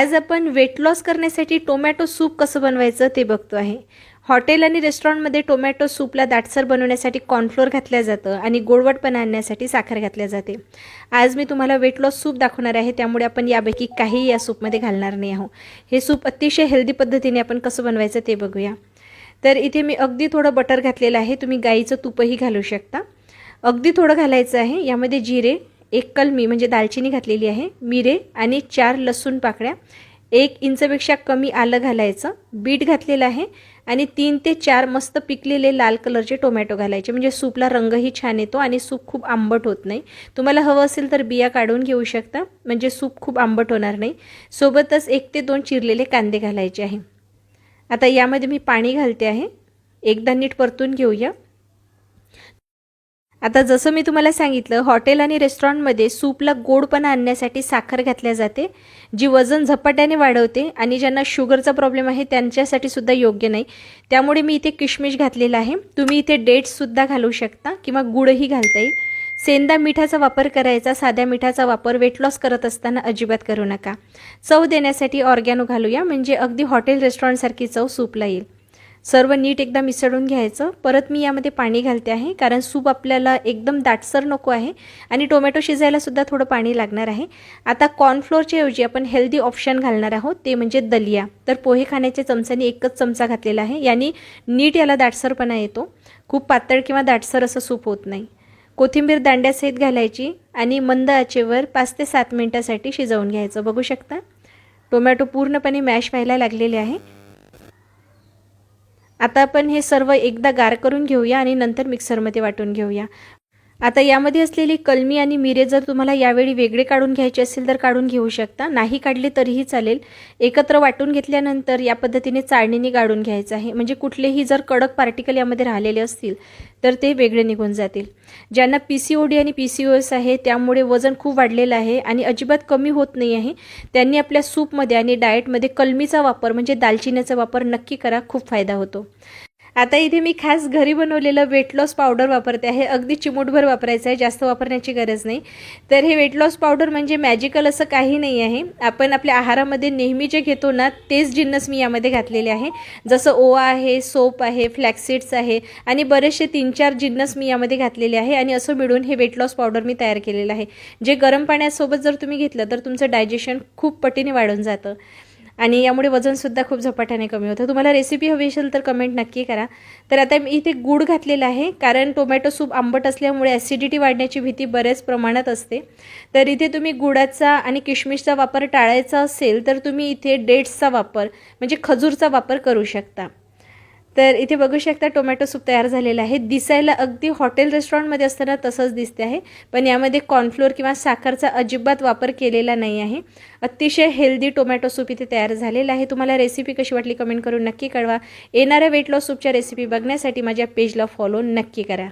आज आपण weight loss करण्यासाठी टोमॅटो सूप कसं बनवायचं ते बघतो आहे. हॉटेल आणि रेस्टॉरंटमध्ये टोमॅटो सूपला दाटसर बनवण्यासाठी कॉर्नफ्लोअर घातलं जातं आणि गोडवटपणा आणण्यासाठी साखर घातल्या जाते. आज मी तुम्हाला वेट लॉस सूप दाखवणार आहे त्यामुळे आपण यापैकी काहीही या सूपमध्ये घालणार नाही आहोत. हे सूप अतिशय हेल्दी पद्धतीने आपण कसं बनवायचं ते बघूया. तर इथे मी अगदी थोडं बटर घातलेलं आहे तुम्ही गाईचं तुपही घालू शकता. अगदी थोडं घालायचं आहे यामध्ये जिरे एक कलमी म्हणजे दालचिनी घातलेली आहे मिरे आणि चार लसूण पाकळ्या. एक इंचपेक्षा कमी आलं घालायचं बीट घातलेलं आहे आणि तीन ते चार मस्त पिकलेले लाल कलरचे टोमॅटो घालायचे. म्हणजे सूपला रंगही छान येतो आणि सूप खूप आंबट होत नाही. तुम्हाला हवं असेल तर बिया काढून घेऊ शकता म्हणजे सूप खूप आंबट होणार नाही. सोबतच एक ते दोन चिरलेले कांदे घालायचे आहे. आता यामध्ये मी पाणी घालते आहे. एकदा नीट परतून घेऊया. आता जसं मी तुम्हाला सांगितलं हॉटेल आणि रेस्टॉरंटमध्ये सूपला गोडपणा आणण्यासाठी साखर घातल्या जाते जी वजन झपाट्याने वाढवते आणि ज्यांना शुगरचा प्रॉब्लेम आहे त्यांच्यासाठी सुद्धा योग्य नाही. त्यामुळे मी इथे किशमिश घातलेला आहे. तुम्ही इथे डेट्ससुद्धा घालू शकता किंवा गुळही घालता येईल. सेंदा मिठाचा वापर करायचा साध्या मिठाचा वापर वेट लॉस करत असताना अजिबात करू नका. चव देण्यासाठी ऑर्गॅनो घालूया म्हणजे अगदी हॉटेल रेस्टॉरंटसारखी चव सूपला येईल. सर्व नीट एकदा मिसळून घ्यायचं. परत मी यामध्ये पाणी घालते आहे कारण सूप आपल्याला एकदम दाटसर नको आहे आणि टोमॅटो शिजायलासुद्धा थोडं पाणी लागणार आहे. आता कॉर्नफ्लोअरच्या ऐवजी आपण हेल्दी ऑप्शन घालणार आहोत ते म्हणजे दलिया. तर पोहे खाण्याच्या चमच्याने एकच चमचा घातलेला आहे याने नीट याला दाटसरपणा येतो. खूप पातळ किंवा दाटसर असं सूप होत नाही. कोथिंबीर दांड्यासहित घालायची आणि मंद आचेवर पाच ते सात मिनटासाठी शिजवून घ्यायचं. बघू शकता? टोमॅटो पूर्णपणे मॅश व्हायला लागलेले आहे. आता आपण हे सर्व एकदा गार करून घेऊया आणि नंतर मिक्सरमध्ये वाटून घेऊया. आता यामध्ये असलेली कलमी आणि मिरे जर तुम्हाला यावेळी वेगळे काढून घ्यायचे असेल तर काढून घेऊ शकता. नाही काढले तरीही चालेल. एकत्र वाटून घेतल्यानंतर या पद्धतीने चाळणीने काढून घ्यायचं आहे. म्हणजे कुठलेही जर कडक पार्टिकल यामध्ये राहिलेले असतील तर ते वेगळे निघून जातील. ज्यांना पी सी ओ डी आणि पी सी ओ एस आहे त्यामुळे वजन खूप वाढलेलं आहे आणि अजिबात कमी होत नाही आहे. त्यांनी आपल्या सूपमध्ये आणि डाएटमध्ये कलमीचा वापर म्हणजे दालचिनीचा वापर नक्की करा. खूप फायदा होतो. आता इथे मी खास घरी बनवलेलं वेट लॉस पावडर वापरते आहे. अगदी चिमूटभर वापरायचं आहे. जास्त वापरण्याची गरज नाही. तर हे वेट लॉस पावडर म्हणजे मॅजिकल असं काही नाही आहे. आपण आपल्या आहारामध्ये नेहमी जे घेतो ना तेच जिन्नस मी यामध्ये घातलेले आहे. जसं ओवा आहे सोप आहे फ्लॅक्सिड्स आहे आणि बरेचसे तीन चार जिन्नस मी यामध्ये घातलेले आहे आणि असं मिळून हे वेट लॉस पावडर मी तयार केलेलं आहे. जे गरम पाण्यासोबत जर तुम्ही घेतलं तर तुमचं डायजेशन खूप पटीने वाढून जातं. आणि यामुळे वजनसुद्धा खूप झपाट्याने कमी होतं. तुम्हाला रेसिपी हवी असेल तर कमेंट नक्की करा. तर आता मी इथे गूळ घातलेला आहे कारण टोमॅटो सूप आंबट असल्यामुळे ॲसिडिटी वाढण्याची भीती बऱ्याच प्रमाणात असते. तर इथे तुम्ही गुळाचा आणि किशमिशचा वापर टाळायचा असेल तर तुम्ही इथे डेट्सचा वापर म्हणजे खजूरचा वापर करू शकता. तर इथे बघू शकता टोमॅटो सूप तयार झालेला आहे. दिसायला अगदी हॉटेल रेस्टॉरंटमध्ये असताना तसंच दिसते आहे. पण यामध्ये कॉर्नफ्लोअर किंवा साखरचा अजिबात वापर केलेला नाही आहे. अतिशय हेल्दी टोमॅटो सूप इथे तयार झालेला आहे. तुम्हाला रेसिपी कशी वाटली कमेंट करून नक्की कळवा. येणाऱ्या वेट लॉस सूपच्या रेसिपी बघण्यासाठी माझ्या पेजला फॉलो नक्की करा.